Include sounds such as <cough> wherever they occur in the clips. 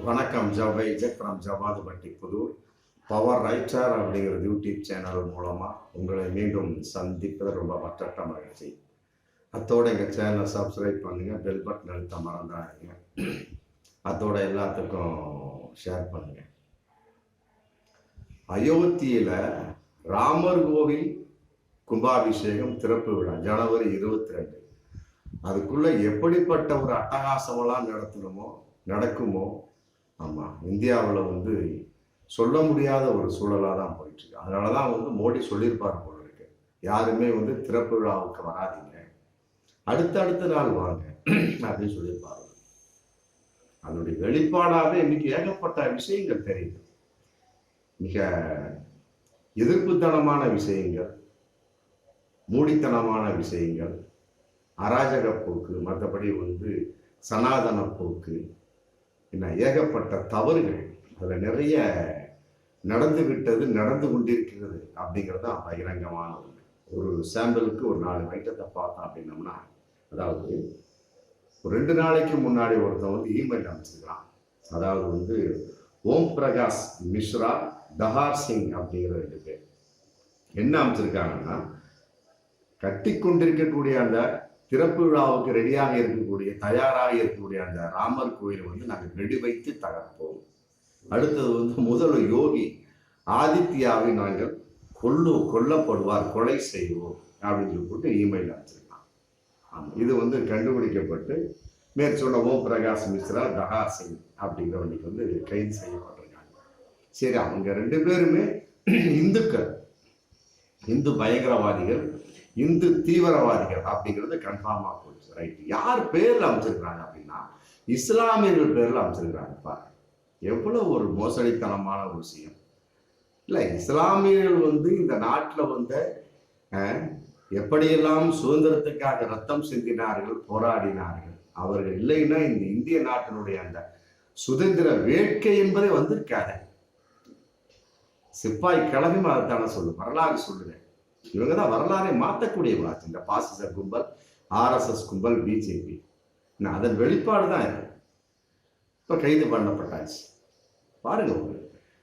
வணக்கம் ஜவை ஜெக்ரம் ஜவாதுபட்டி புதூர். பவர் ரைட்டர் அப்படிங்கிற யூடியூப் சேனல் மூலமாக உங்களை மீண்டும் சந்திப்பது ரொம்ப மற்றற்ற மகிழ்ச்சி அத்தோட எங்கள் சேனலை சப்ஸ்கிரைப் பண்ணுங்கள் பெல் பட்டன் அழுத்த மறந்துடாதீங்க அத்தோட எல்லாத்துக்கும் ஷேர் பண்ணுங்கள் அயோத்தியில் ராமர் கோவில் கும்பாபிஷேகம் திறப்பு விழா ஜனவரி இருபத்தி ரெண்டு அதுக்குள்ளே எப்படிப்பட்ட ஒரு அட்டகாசமெல்லாம் நடத்தணுமோ நடக்குமோ ஆமாம் இந்தியாவில் வந்து சொல்ல முடியாத ஒரு சூழலாக தான் போயிட்டுருக்கு. அதனால தான் வந்து மோடி சொல்லியிருப்பார் போல இருக்கு. யாருமே வந்து திறப்பு விழாவுக்கு வராதீங்க. அடுத்தடுத்த நாள் வாங்க அப்படின்னு சொல்லியிருப்பார். அதனுடைய வெளிப்பாடாகவே இன்னைக்கு ஏகப்பட்ட விஷயங்கள் தெரியுது. மிக எதிர்ப்புத்தனமான விஷயங்கள் மூடித்தனமான விஷயங்கள் அராஜக போக்கு மற்றபடி வந்து சனாதன போக்கு என்ன ஏகப்பட்ட தவறுகள் அதில் நிறைய நடந்து விட்டது நடந்து கொண்டிருக்கிறது அப்படிங்கிறது தான் பகிரங்கமான ஒன்று ஒரு சாம்பிளுக்கு ஒரு நாலு ஐட்டத்தை பார்த்தோம் அப்படின்னோம்னா அதாவது ஒரு ரெண்டு நாளைக்கு முன்னாடி ஒருத்தன் வந்து இமெயில் அனுப்பிச்சிருக்கான். அதாவது வந்து ஓம் பிரகாஷ் மிஸ்ரா தஹார் சிங் அப்படிங்கிற ரெண்டு பேர். என்ன அமைச்சிருக்காங்கன்னா கட்டி கொண்டிருக்கக்கூடிய அந்த திறப்பு விழாவுக்கு ரெடியாக இருக்கக்கூடிய தயாராக இருக்கக்கூடிய அந்த ராமர் கோயிலை வந்து நாங்கள் வெடி வைத்து தகர்ப்போம். அடுத்தது வந்து முதல் யோகி ஆதித்யாவை நாங்கள் கொல்லு கொல்லப்படுவார் கொலை செய்வோம் அப்படின்னு சொல்லி போட்டு இமெயில் அனுப்பிச்சிருக்கான். ஆமாம் இது வந்து கண்டுபிடிக்கப்பட்டு மேற்சொன்ன ஓம் பிரகாஷ் மிஸ்ரா தஹார் சிங் அப்படிங்கிறவனுக்கு வந்து கைது செய்யப்பட்டிருக்காங்க. சரி அவங்க ரெண்டு பேருமே இந்துக்கள். இந்து பயங்கரவாதிகள். இந்து தீவிரவாதிகள் அப்படிங்கிறது கன்ஃபார்மாக போச்சு ரைட் யார் பேர்ல அமைச்சிருக்கிறாங்க அப்படின்னா இஸ்லாமியர்கள் பேரில் அமைச்சிருக்கிறாங்க பாருங்க. எவ்வளவு ஒரு மோசடித்தனமான ஒரு விஷயம். இல்லை இஸ்லாமியர்கள் வந்து இந்த நாட்டில் வந்து எப்படியெல்லாம் சுதந்திரத்துக்காக ரத்தம் சிந்தினார்கள் போராடினார்கள் அவர்கள் இல்லைன்னா இந்த இந்திய நாட்டினுடைய அந்த சுதந்திர வேட்கை என்பதே வந்திருக்காது. சிப்பாய் கிளம்பி அதைத்தானே சொல்லு வரலாறு சொல்லுது. இவங்க தான் வரலாறை மாற்றக்கூடியவங்க இந்த பாசிச கும்பல் ஆர்எஸ்எஸ் கும்பல் பிஜேபி அதன் வெளிப்பாடு தான் இது. இப்போ கைது பண்ணப்பட்டாச்சு. பாருங்க ஒரு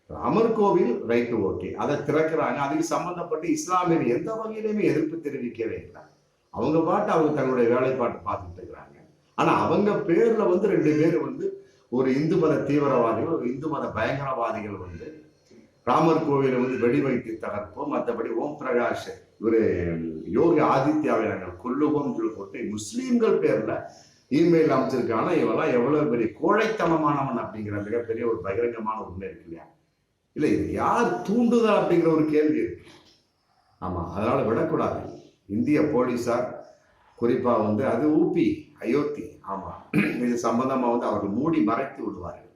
ராமர் கோவில் ரைட்டு ஓகே அதை திறக்கிறாங்க. அதுக்கு சம்பந்தப்பட்டு இஸ்லாமியர் எந்த வகையிலுமே எதிர்ப்பு தெரிவிக்கவே இல்லை. அவங்க பாட்டு அவங்க தங்களுடைய வேலைப்பாட்டு பார்த்துட்டு இருக்கிறாங்க. ஆனா அவங்க பேர்ல வந்து ரெண்டு பேர் வந்து ஒரு இந்து மத தீவிரவாதிகள் ஒரு இந்து மத பயங்கரவாதிகள் வந்து ராமர் கோவிலை வந்து வெடி வைத்து தகர்ப்போம். மற்றபடி ஓம் பிரகாஷ் இவரு யோகி ஆதித்யாவை நாங்கள் கொல்லுவோம் சொல்லி போட்டு முஸ்லீம்கள் பேர்ல இமெயில் அமைச்சிருக்காங்க இவெல்லாம் எவ்வளவு பெரிய கோழைத்தனமானவன் அப்படிங்கிற மிகப்பெரிய ஒரு பகிரங்கமான உண்மை இருக்கு இல்லையா? இல்லை இது யார் தூண்டுதல் அப்படிங்கிற ஒரு கேள்வி இருக்கு. ஆமா அதனால விடக்கூடாது. இந்திய போலீசார் குறிப்பா வந்து அது ஊபி அயோத்தி ஆமா இது சம்பந்தமா வந்து அவர்கள் மூடி மறைத்து விடுவார்கள்.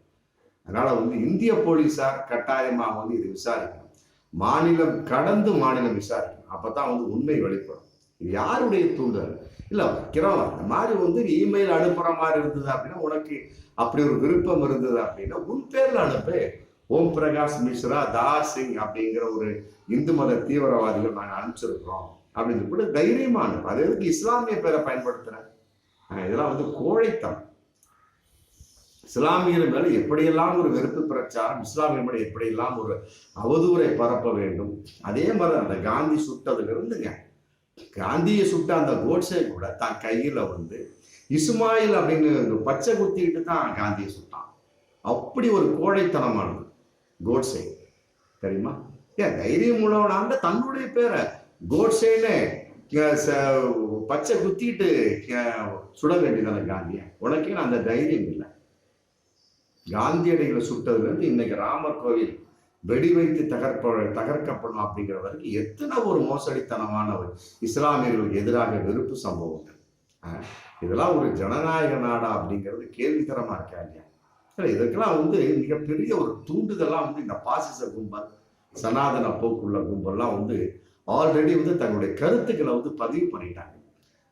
அதனால் வந்து இந்திய போலீஸார் கட்டாயமாக வந்து இது விசாரிக்கணும். மாநிலம் கடந்து மாநிலம் விசாரிக்கணும். அப்போ தான் வந்து உண்மை வெளிப்படும். இது யாருடைய தூண்டல் இல்லை வைக்கிறோம். இந்த மாதிரி வந்து இமெயில் அனுப்புகிற மாதிரி இருந்தது அப்படின்னா உனக்கு அப்படி ஒரு விருப்பம் இருந்தது அப்படின்னா உன் பேரில் அனுப்பு. ஓம் பிரகாஷ் மிஸ்ரா தார் சிங் அப்படிங்கிற ஒரு இந்து மத தீவிரவாதிகள் நாங்கள் அனுப்பிச்சிருக்கிறோம் அப்படின்னு கூட தைரியமாக அனுப்பு. அது எதுக்கு இஸ்லாமிய பேரை பயன்படுத்துகிறேன் இதெல்லாம் வந்து கோழைத்தனம். இஸ்லாமியர் மேல எப்படியெல்லாம் ஒரு வெறுப்பு பிரச்சாரம் இஸ்லாமியர் மேல எப்படியெல்லாம் ஒரு அவதூறை பரப்ப வேண்டும் அதே மாதிரி அந்த காந்தி சுட்டதுல இருந்துங்க. காந்தியை சுட்ட அந்த கோட்ஸே கூட தான் கையில வந்து இசுமாயில் அப்படின்னு ஒரு பச்சை குத்திக்கிட்டு தான் காந்தியை சுட்டான். அப்படி ஒரு கோழைத்தனமானது கோட்ஸே தெரியுமா? ஏன் தைரியம் உள்ளவனாங்க தன்னுடைய பேரை கோட்ஸேன்னு பச்சை குத்திட்டு சுட வேண்டியதான காந்தியை. உனக்கே அந்த தைரியம் இல்லை. காந்தியடிகளை சுட்டதுலேருந்து இன்னைக்கு ராமர் கோவில் வெடி வைத்து தகர்ப்ப தகர்க்கப்படும் அப்படிங்கிற வரைக்கும் எத்தனை ஒரு மோசடித்தனமான ஒரு இஸ்லாமியர்களுக்கு எதிராக வெறுப்பு சம்பவங்கள். இதெல்லாம் ஒரு ஜனநாயக நாடா அப்படிங்கிறது கேள்வித்தரமா இருக்கா இல்லையா? இதற்கெல்லாம் இதுக்கெல்லாம் வந்து மிகப்பெரிய ஒரு தூண்டுதெல்லாம் வந்து இந்த பாசிச கும்பல் சனாதன போக்குள்ள கும்பல்லாம் வந்து ஆல்ரெடி வந்து தங்களுடைய கருத்துக்களை வந்து பதிவு பண்ணிட்டாங்க.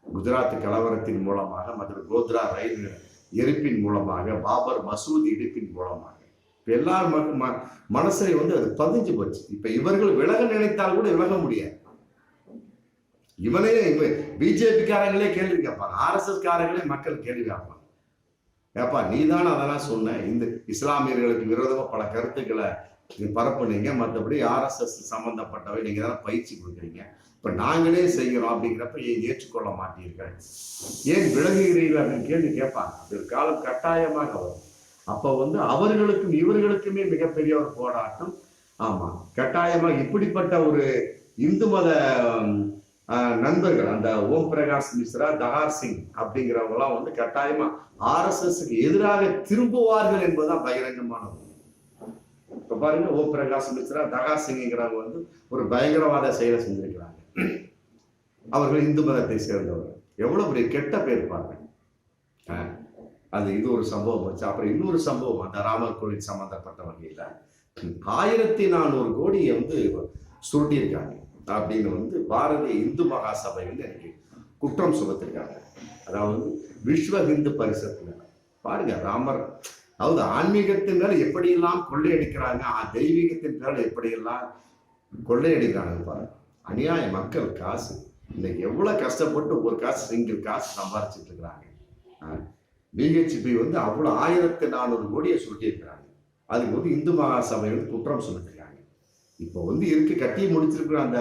குஜராத் கலவரத்தின் மூலமாக மற்றும் கோத்ரா ரயில் எரிப்பின் மூலமாக பாபர் மசூதி இடிப்பின் மூலமாக. இப்ப எல்லார் ம- ம- மனசுல வந்து அது பதிஞ்சு போச்சு. இப்ப இவர்கள் விலக நினைத்தால் கூட விலக முடியாது. இவனே இவ பிஜேபி காரங்களே கேள்வி கேட்பாங்க. ஆர்எஸ்எஸ் காரங்களே மக்கள் கேள்வி கேட்பாங்க. ஏப்பா நீ தானே அதெல்லாம் சொன்ன? இந்த இஸ்லாமியர்களுக்கு விரோதமாக பல கருத்துக்களை நீ பரப்புனீங்க. மற்றபடி ஆர்எஸ்எஸ் சம்பந்தப்பட்டவை. நீங்க தானே பயிற்சி கொடுக்குறீங்க. இப்போ நாங்களே செய்கிறோம் அப்படிங்கிறப்ப ஏன் ஏற்றுக்கொள்ள மாட்டீர்கள்? ஏன் விளங்குகிறீர்கள் அப்படின்னு கேள்வி கேட்பாங்க. ஒரு காலம் கட்டாயமாக வரும். அப்போ வந்து அவர்களுக்கும் இவர்களுக்குமே மிகப்பெரிய ஒரு போராட்டம். ஆமாம் கட்டாயமாக இப்படிப்பட்ட ஒரு இந்து மத நண்பர்கள் அந்த ஓம் பிரகாஷ் மிஸ்ரா தகார் சிங் அப்படிங்கிறவங்கள்லாம் வந்து கட்டாயமா ஆர்எஸ்எஸ்க்கு எதிராக திரும்புவார்கள் என்பதுதான் பகிரங்கமான இப்போ பாருங்க ஓம் பிரகாஷ் மிஸ்ரா தகார் சிங்ங்கிறவங்க வந்து ஒரு பயங்கரவாத செயலை செஞ்சிருக்கிறாங்க. <clears throat> அவர்கள் இந்து மதத்தை சேர்ந்தவர்கள். எவ்வளோ பெரிய கெட்ட பேர் பாருங்க அது இது ஒரு சம்பவம் வச்சு அப்புறம் இன்னொரு சம்பவம் அந்த ராமர் கோவில் சம்பந்தப்பட்ட வகையில். ஆயிரத்தி நானூறு கோடியை வந்து சுருட்டியிருக்காங்க. அப்படின்னு வந்து பாரதிய இந்து மகாசபை வந்து எனக்கு குற்றம் சுமத்திருக்காங்க. அதாவது விஸ்வ ஹிந்து பரிசத்துல. பாருங்க ராமர் அதாவது ஆன்மீகத்தின் மேல எப்படியெல்லாம் கொள்ளையடிக்கிறாங்க ஆ, தெய்வீகத்தின் மேல எப்படியெல்லாம் கொள்ளையடிக்கிறாங்க பாருங்க. அநியாய மக்கள் காசு. இன்னைக்கு எவ்வளோ கஷ்டப்பட்டு ஒரு காசு சிங்கிள் காசு சம்பாரிச்சிட்டு இருக்கிறாங்க. பிஹெச்பி வந்து அவ்வளோ ஆயிரத்தி நானூறு கோடியை சுருட்டியிருக்கிறாங்க அதுக்கு வந்து இந்து மகாசபை வந்து குற்றம் சுமத்திருக்காங்க இப்போ வந்து இருக்கு கட்டி முடிச்சிருக்கிற அந்த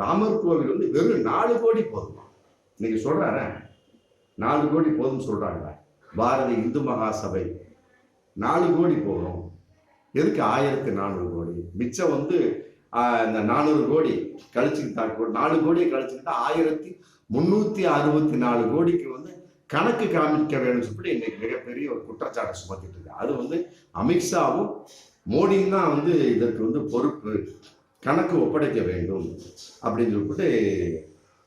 ராமர் கோவில் வந்து வெறும் நாலு கோடி போதுமா? இன்னைக்கு சொல்றாரு? நாலு கோடி போதும்னு சொல்றாங்க பாரதி இந்து மகாசபை நாலு கோடி போதும். எதுக்கு ஆயிரத்தி நானூறு கோடி? மிச்சம் வந்து இந்த நானூறு கோடி கழிச்சுக்கிட்டா நாலு கோடியை கழிச்சுக்கிட்டா ஆயிரத்தி முன்னூத்தி அறுபத்தி நாலு கோடிக்கு வந்து கணக்கு காமிக்க வேணும்னு சொல்லிட்டு இன்னைக்கு மிகப்பெரிய ஒரு குற்றச்சாட்டை சுமத்திட்டு இருக்கு. அது வந்து அமித்ஷாவும் மோடியும் தான் வந்து இதற்கு வந்து பொறுப்பு கணக்கு ஒப்படைக்க வேண்டும் அப்படின்னு சொல்லிட்டு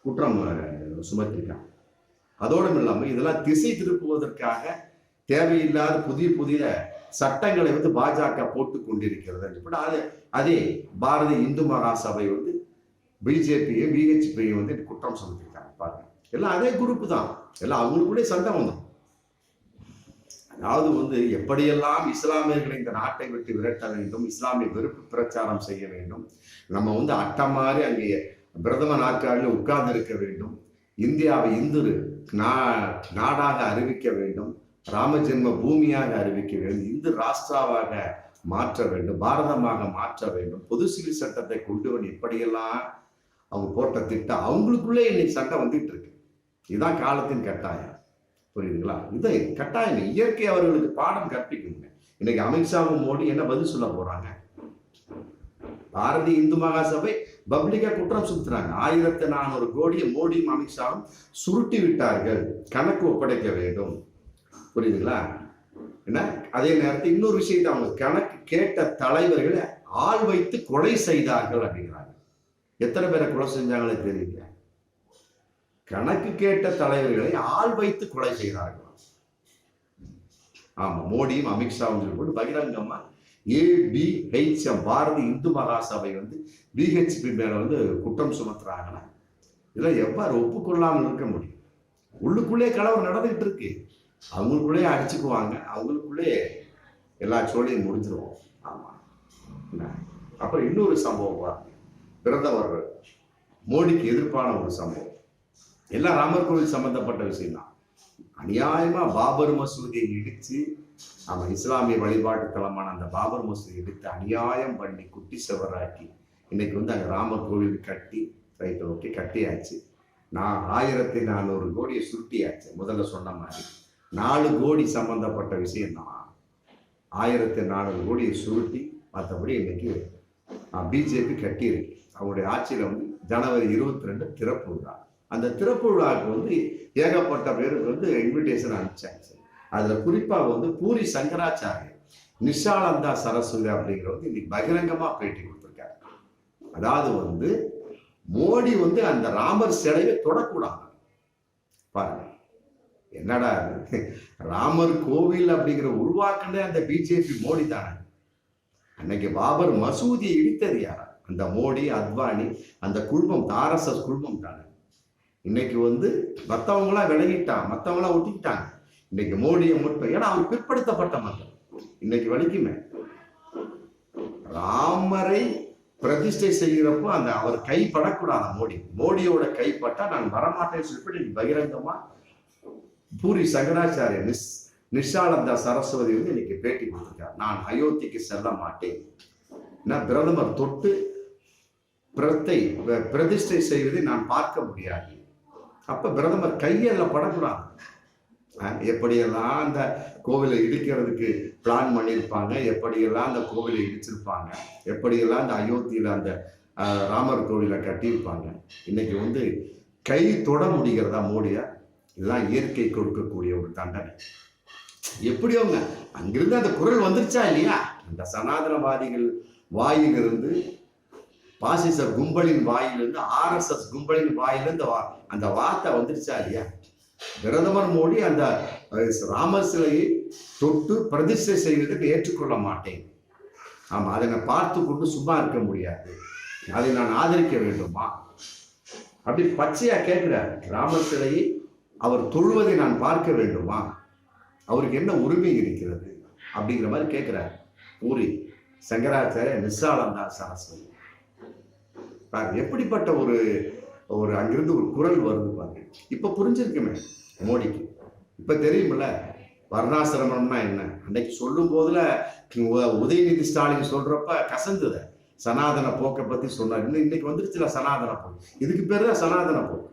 குற்றம் சுமத்திருக்காங்க. அதோடும் இல்லாமல் இதெல்லாம் திசை திருப்புவதற்காக தேவையில்லாத புதிய புதிய சட்டங்களை வந்து பாஜக போட்டு கொண்டிருக்கிறது சொல்லிட்டு அது அதே பாரதிய இந்து மகாசபை வந்து பிஜேபியை பிஹெச்பியும் வந்து குற்றம் சுமத்திருக்காங்க பாருங்க. எல்லாம் அதே குரூப் தான். எல்லாம் அவங்களுக்குள்ளே சண்டை வந்தோம் அதாவது வந்து எப்படியெல்லாம் இஸ்லாமியர்களை இந்த நாட்டை விட்டு விரட்ட வேண்டும் இஸ்லாமிய வெறுப்பு பிரச்சாரம் செய்ய வேண்டும் நம்ம வந்து அட்டம் மாதிரி அங்கே பிரதம நாற்காலில் உட்கார்ந்து இருக்க வேண்டும் இந்தியாவை இந்து நா நாடாக அறிவிக்க வேண்டும் ராமஜென்ம பூமியாக அறிவிக்க வேண்டும் இந்து ராஷ்டிராவாக மாற்ற வேண்டும் பாரதமாக மாற்ற வேண்டும். பொது சிவில் சட்டத்தை கொண்டு வந்து இப்படியெல்லாம் அவங்க போட்ட திட்டம் அவங்களுக்குள்ளே இன்னைக்கு சட்டம் வந்துட்டு இருக்கு. இதுதான் காலத்தின் கட்டாயம். புரியுதுங்களா? இதை கட்டாயம் இயற்கை அவர்களுக்கு பாடம் கற்பிக்குங்க இன்னைக்கு அமித்ஷாவும் மோடி என்ன பதில் சொல்ல போறாங்க? பாரதிய இந்து மகாசபை பப்ளிக்கா குற்றம் சுத்துறாங்க ஆயிரத்தி நானூறு கோடியை மோடியும் அமித்ஷாவும் சுருட்டி விட்டார்கள். கணக்கு ஒப்படைக்க வேண்டும். புரியுதுங்களா? என்ன? அதே நேரத்தில் இன்னொரு விஷயத்தை அவங்க கணக்கு கேட்ட தலைவர்களை ஆள் வைத்து கொலை செய்தார்கள் அப்படிங்கிறாங்க. எத்தனை பேரை கொலை செஞ்சாங்களே தெரியல கணக்கு கேட்ட தலைவர்களை ஆள் வைத்து கொலை செய்கிறார்கள் ஆமா மோடியும் அமித்ஷாவும் சொல்லி போட்டு பகிரங்கமா ஏபிஹெச்எம் பாரதி இந்து மகாசபை வந்து பிஹெச்பி மேல வந்து குற்றம் சுமத்துறாங்கன்னா இதெல்லாம் எவ்வாறு ஒப்புக்கொள்ளாமல் இருக்க முடியும்? உள்ளுக்குள்ளே கலவரம் நடந்துகிட்டு இருக்கு. அவங்களுக்குள்ளே அடிச்சுக்குவாங்க. அவங்களுக்குள்ளே எல்லா சோழியும் முடிஞ்சிருவோம். ஆமா. என்ன? அப்புறம் இன்னொரு சம்பவம் பாருங்க. பிரதமர் மோடிக்கு எதிர்ப்பான ஒரு சம்பவம். எல்லாம் ராமர் கோவில் சம்பந்தப்பட்ட விஷயம் தான் அநியாயமா பாபர் மசூதியை இடிச்சு நம்ம இஸ்லாமிய வழிபாட்டு தலமான அந்த பாபர் மசூதி எடுத்து அநியாயம் பண்ணி குட்டி செவராக்கி இன்னைக்கு வந்து அங்கே ராமர் கோவில் கட்டி ரைட் ஓகே கட்டியாச்சு. நான் ஆயிரத்தி நானூறு கோடியை சுருட்டியாச்சு. முதல்ல சொன்ன மாதிரி. நாலு கோடி சம்பந்தப்பட்ட விஷயம் தான். ஆயிரத்தி நானூறு கோடியை சுருட்டி மற்றபடி இன்னைக்கு பிஜேபி கட்டியிருக்கு அவருடைய ஆட்சியில் வந்து ஜனவரி இருபத்தி ரெண்டு திறப்பு விழா. அந்த திறப்பு விழாவுக்கு வந்து ஏகப்பட்ட பேருக்கு வந்து இன்விடேஷன் அனுப்பிச்சாச்சு அதில் குறிப்பாக வந்து பூரி சங்கராச்சாரியர் நிஷானந்தா சரஸ்வதி வந்து இன்னைக்கு பகிரங்கமாக பேட்டி கொடுத்துருக்காரு. அதாவது வந்து மோடி வந்து அந்த ராமர் சிலையை தொடக்கூடாது. பாருங்க. என்னடா அது? ராமர் கோவில் அப்படிங்கிற உருவாக்குனே அந்த பிஜேபி மோடி தானே. அன்னைக்கு பாபர் மசூதியை இடித்தது யாரா? அந்த மோடி அத்வானி அந்த குழுமம் ஆர்எஸ்எஸ் குழுமம் தானே. இன்னைக்கு வந்து மற்றவங்களாம் விலகிட்டான் மற்றவங்களாம் ஒட்டிக்கிட்டாங்க. இன்னைக்கு மோடியை மட்டும் ஏன்னா அவர் பிற்படுத்தப்பட்ட மக்கள் இன்னைக்கு வலிக்குமே. ராமரை பிரதிஷ்டை செய்கிறப்போ அந்த அவர் கைப்படக்கூடாது மோடி. மோடியோட கைப்பட்டா நான் வரமாட்டேன்னு சொல்லிட்டு பகிரங்கமா பூரி சங்கராச்சாரிய நிஸ் நிஷானந்தா சரஸ்வதி வந்து இன்னைக்கு பேட்டி கொடுத்துருக்கார் நான் அயோத்திக்கு செல்ல மாட்டேன். நான் பிரதமர் தொட்டு பிரத்தை பிரதிஷ்டை செய்வதை நான் பார்க்க முடியாது. அப்ப பிரதமர் கையில் படக்கூடாது. எப்படியெல்லாம் அந்த கோவிலை இடிக்கிறதுக்கு பிளான் பண்ணியிருப்பாங்க எப்படியெல்லாம் அந்த கோவிலை இடிச்சிருப்பாங்க எப்படியெல்லாம் அந்த அயோத்தியில் அந்த ராமர் கோவிலை கட்டியிருப்பாங்க. இன்னைக்கு வந்து கை தொட முடிகிறதா மோடியா? இதெல்லாம் இயற்கை கொடுக்கக்கூடிய ஒரு தண்டனை. எப்படியோங்க அங்கிருந்து அந்த குரல் வந்துருச்சா இல்லையா? அந்த சனாதனவாதிகள் வாயிலிருந்து பாசிச கும்பலின் வாயிலிருந்து ஆர்எஸ்எஸ் கும்பலின் வாயிலிருந்து வா- அந்த வார்த்தை வந்துருச்சா இல்லையா? பிரதமர் மோடி அந்த ராம ராமர் சிலையை தொட்டு பிரதிஷ்டை செய்வதற்கு ஏற்றுக்கொள்ள மாட்டேன். ஆமா அதை நான் பார்த்து கொண்டு சும்மா இருக்க முடியாது. அதை நான் ஆதரிக்க வேண்டுமா? அப்படி பச்சையா கேட்கிறார். ராமர் சிலையை அவர் தொழுவதை நான் பார்க்க வேண்டுமா? அவருக்கு என்ன உரிமை இருக்கிறது? அப்படிங்கிற மாதிரி கேட்குறார் பூரி சங்கராச்சாரிய நிசாலந்தா சரஸ்வதி பாருங்க எப்படிப்பட்ட ஒரு ஒரு அங்கிருந்து ஒரு குரல் வருது பாருங்க. இப்போ புரிஞ்சிருக்குமே மோடிக்கு. இப்போ தெரியுமில்ல வர்ணாசிரமம்னா என்ன? அன்னைக்கு சொல்லும் போதுல உதயநிதி ஸ்டாலின் சொல்றப்ப கசந்தது. சனாதன போக்கை பத்தி சொன்னார். இன்னும் இன்னைக்கு வந்துருச்சுல சனாதன போக்கு. இதுக்கு பேர் தான் சனாதன போக்கு.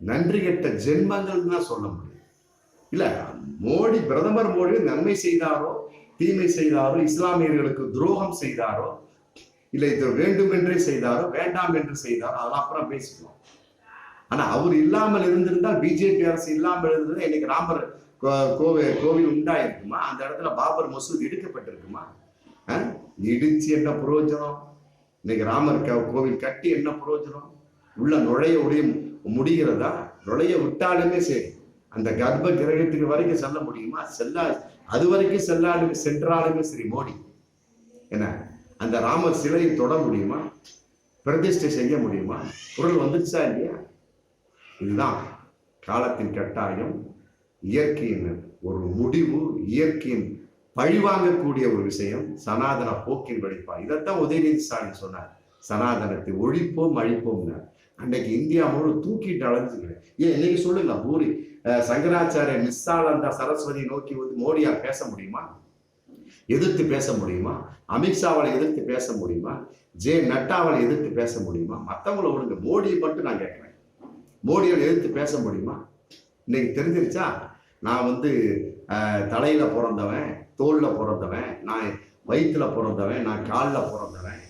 நன்றி கெட்ட ஜென்மங்கள் தான் சொல்ல முடியும். இல்ல மோடி பிரதமர் மோடி நன்மை செய்தாரோ தீமை செய்தாரோ இஸ்லாமியர்களுக்கு துரோகம் செய்தாரோ இல்ல இது வேண்டுமென்றே செய்தாரோ வேண்டாம் என்று செய்தாரோ அதெல்லாம் அப்புறம் பேசிக்கலாம் ஆனா அவர் இல்லாமல் இருந்திருந்தால் பிஜேபி அரசு இல்லாமல் இருந்திருந்தா இன்னைக்கு ராமர் கோ- கோவில் கோவில் உண்டாயிருக்குமா? அந்த இடத்துல பாபர் மசூத் இடிக்கப்பட்டிருக்குமா இடிச்சு என்ன பிரயோஜனம் இன்னைக்கு ராமர் க- கோவில் கட்டி என்ன பிரயோஜனம் உள்ள நுழைய உடைய முடிகிறதா? நுழைய விட்டாலுமே சரி. அந்த கர்ப்ப கிரகத்துக்கு வரைக்கும் செல்ல முடியுமா? செல்லா அது வரைக்கும் செல்லாலுமே சென்றாலுமே சரி மோடி. என்ன? அந்த ராமர் சிலையை தொட முடியுமா? பிரதிஷ்டை செய்ய முடியுமா? குரல் வந்துச்சா இல்லையா? இதுதான் காலத்தின் கட்டாயம். இயற்கையின் ஒரு முடிவு இயற்கையின் பழிவாங்கக்கூடிய ஒரு விஷயம். சனாதன போக்கின் வெளிப்பா இதைத்தான் உதயநிதி ஸ்டாலின் சொன்னார். சனாதனத்தை ஒழிப்போம் அழிப்போம்னார். அன்றைக்கு இந்தியா முழு தூக்கிட்டு அலைஞ்சுக்கிறேன் ஏன் இன்னைக்கு சொல்லுங்க பூரி சங்கராச்சாரிய நிஸ்ஸானந்தா சரஸ்வதி நோக்கி வந்து மோடியா பேச முடியுமா? எதிர்த்து பேச முடியுமா? அமித்ஷாவால் எதிர்த்து பேச முடியுமா? ஜே நட்டாவால் எதிர்த்து பேச முடியுமா? மற்றவங்கள விடுங்க மோடியை மட்டும் நான் கேட்குறேன். மோடியால் எதிர்த்து பேச முடியுமா? இன்னைக்கு தெரிஞ்சிருச்சா? நான் வந்து தலையில பிறந்தவன் தோல்ல பிறந்தவன் நான் வயிற்றுல பிறந்தவன் நான் காலில் பிறந்தவன்.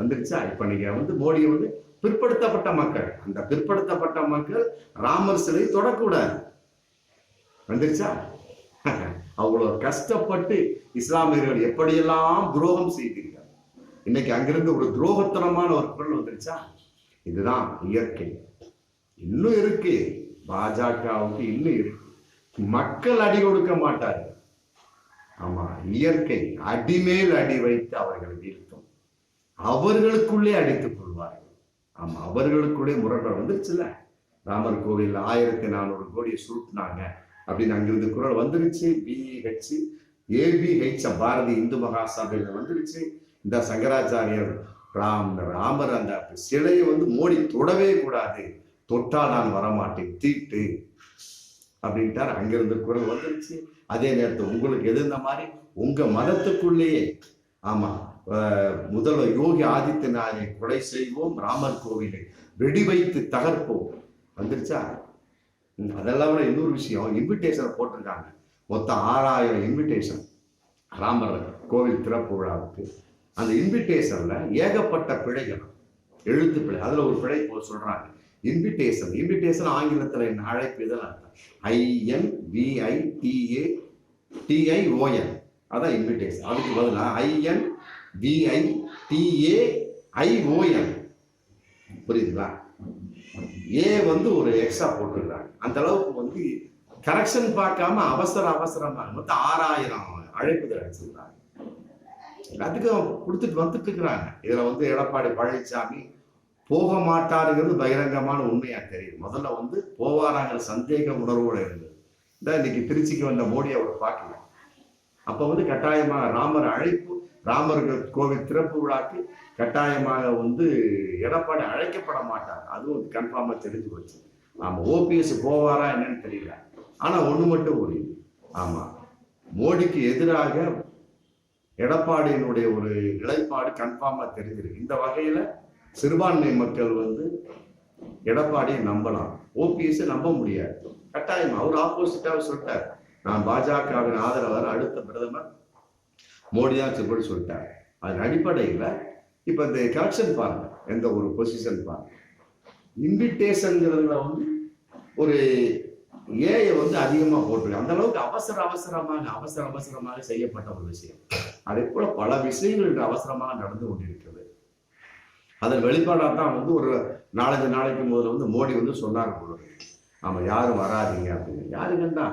வந்துருச்சா? இப்போ நீங்கள் வந்து மோடியை வந்து பிற்படுத்தப்பட்ட மக்கள். அந்த பிற்படுத்தப்பட்ட மக்கள் ராமர் சிலை தொடக்கூடாது. வந்துருச்சா? <laughs> அவ்வளவு கஷ்டப்பட்டு இஸ்லாமியர்கள் எப்படியெல்லாம் துரோகம் செய்தீர்கள்? இன்னைக்கு அங்கிருந்து ஒரு துரோகத்தனமான ஒரு குரல் வந்துருச்சா? இதுதான் இயற்கை. இன்னும் இருக்கு. பாஜகவுக்கு இன்னும் இருக்கு. மக்கள் அடி கொடுக்க மாட்டார்கள். ஆமா இயற்கை அடிமேல் அடி வைத்து அவர்களை வீழ்த்தும். அவர்களுக்குள்ளே அடித்துக் ஆமாம் அவர்களுக்குடைய அவர்களுக்குள்ளே முரண்பாடு வந்துருச்சுல்ல. ராமர் கோவில் ஆயிரத்தி நானூறு கோடியை சுருட்டினாங்க அப்படின்னு அங்கிருந்து குரல் வந்துருச்சு. பிஹெச் ஏபிஹெச் பாரதி இந்து மகாசபையில் வந்துருச்சு. இந்த சங்கராச்சாரியர் ராம் ராமர் அந்த சிலையை வந்து மோடி தொடவே கூடாது. தொட்டால் நான் வரமாட்டேன் தீட்டு அப்படின்ட்டார். அங்கிருந்து குரல் வந்துருச்சு. அதே நேரத்தில் உங்களுக்கு எது இந்த மாதிரி? உங்க மதத்துக்குள்ளேயே. ஆமா முதல்வர் யோகி ஆதித்யநாதை கொலை செய்வோம் ராமர் கோவிலை வெடி வைத்து தகர்ப்போம். வந்துருச்சா? அதெல்லாம் விட இன்னொரு விஷயம். இன்விடேஷனை போட்டிருக்காங்க. மொத்தம் ஆறாயிரம் இன்விடேஷன் ராமர் கோவில் திறப்பு விழாவுக்கு. அந்த இன்விடேஷன்ல ஏகப்பட்ட பிழைகள் எழுத்து பிழை. அதுல ஒரு பிழை போ சொல்றாங்க. இன்விடேஷன் இன்விடேஷன் ஆங்கிலத்தில் என்ன அழைப்பு இதெல்லாம் ஐஎன் விஐடிஏ டிஐஓஎன் அதான் இன்விடேஷன் அதுக்கு பதிலாக ஐஎன் விஐ டிஏ ஐஓஎன் புரியுதுங்களா? ஏ வந்து ஒரு எக்ஸ்ட்ரா போட்டுருக்காங்க அந்த அளவுக்கு வந்து கரெக்ஷன் பார்க்காம அவசர அவசரமா மொத்தம் ஆறாயிரம் அழைப்புதல் அடிச்சிருக்காங்க எல்லாத்துக்கும் கொடுத்துட்டு வந்துட்டு இருக்கிறாங்க. இதுல வந்து எடப்பாடி பழனிசாமி போக மாட்டாருங்கிறது பகிரங்கமான உண்மையா தெரியும் முதல்ல வந்து போவாராங்கிற சந்தேக உணர்வோட இருந்தது. இந்த இன்னைக்கு திருச்சிக்கு வந்த மோடி அவர் பார்க்கல. அப்ப வந்து கட்டாயமாக ராமர் அழைப்பு ராமர்கள் கோவில் திறப்பு விழாக்கு கட்டாயமாக வந்து எடப்பாடி அழைக்கப்பட மாட்டார் அதுவும் கன்ஃபார்மாக தெரிஞ்சு போச்சு. ஆமா ஓபிஎஸ் போவாரா என்னன்னு தெரியல. ஆனால் ஒன்று மட்டும் புரியுது. ஆமாம் மோடிக்கு எதிராக எடப்பாடியினுடைய ஒரு நிலைப்பாடு கன்ஃபார்மாக தெரிஞ்சிருக்கு. இந்த வகையில் சிறுபான்மை மக்கள் வந்து எடப்பாடியை நம்பலாம். ஓபிஎஸ் நம்ப முடியாது. கட்டாயம் அவர் ஆப்போசிட்டாக சொல்லிட்டார். நான் பாஜகவின் ஆதரவாளர் அடுத்த பிரதமர் மோடி தான் சொல்லி சொல்லிட்டார்? அதன் அடிப்படையில் இப்போ இந்த கலெக்ஷன் பாருங்க. எந்த ஒரு பொசிஷன் பாருங்க. இன்விடேஷன்கிறதுல வந்து ஒரு ஏஐ வந்து அதிகமாக போட்டிருக்கு. அந்த அளவுக்கு அவசர அவசரமாக அவசர அவசரமாக செய்யப்பட்ட ஒரு விஷயம். அதே போல பல விஷயங்கள் இன்று அவசரமாக நடந்து கொண்டிருக்கிறது. அதன் வெளிப்பாடாக தான் வந்து ஒரு நாலஞ்சு நாளைக்கு முதல்ல வந்து மோடி வந்து சொன்னார் போல ஆமாம் யாரும் வராதீங்க அப்படின்னு. யாருங்கன்னா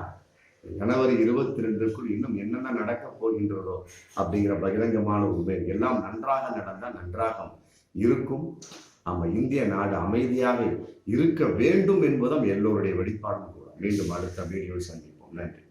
ஜனவரி இருபத்தி ரெண்டுக்குள் இன்னும் என்னென்ன நடக்க போகின்றதோ அப்படிங்கிற பகிரங்கமான உண்மை. எல்லாம் நன்றாக நடந்தால் நன்றாக இருக்கும். நம்ம இந்திய நாடு அமைதியாக இருக்க வேண்டும் என்பதும் எல்லோருடைய வெளிப்பாடும் கூட. மீண்டும் அடுத்த வீடியோவில் சந்திப்போம். நன்றி.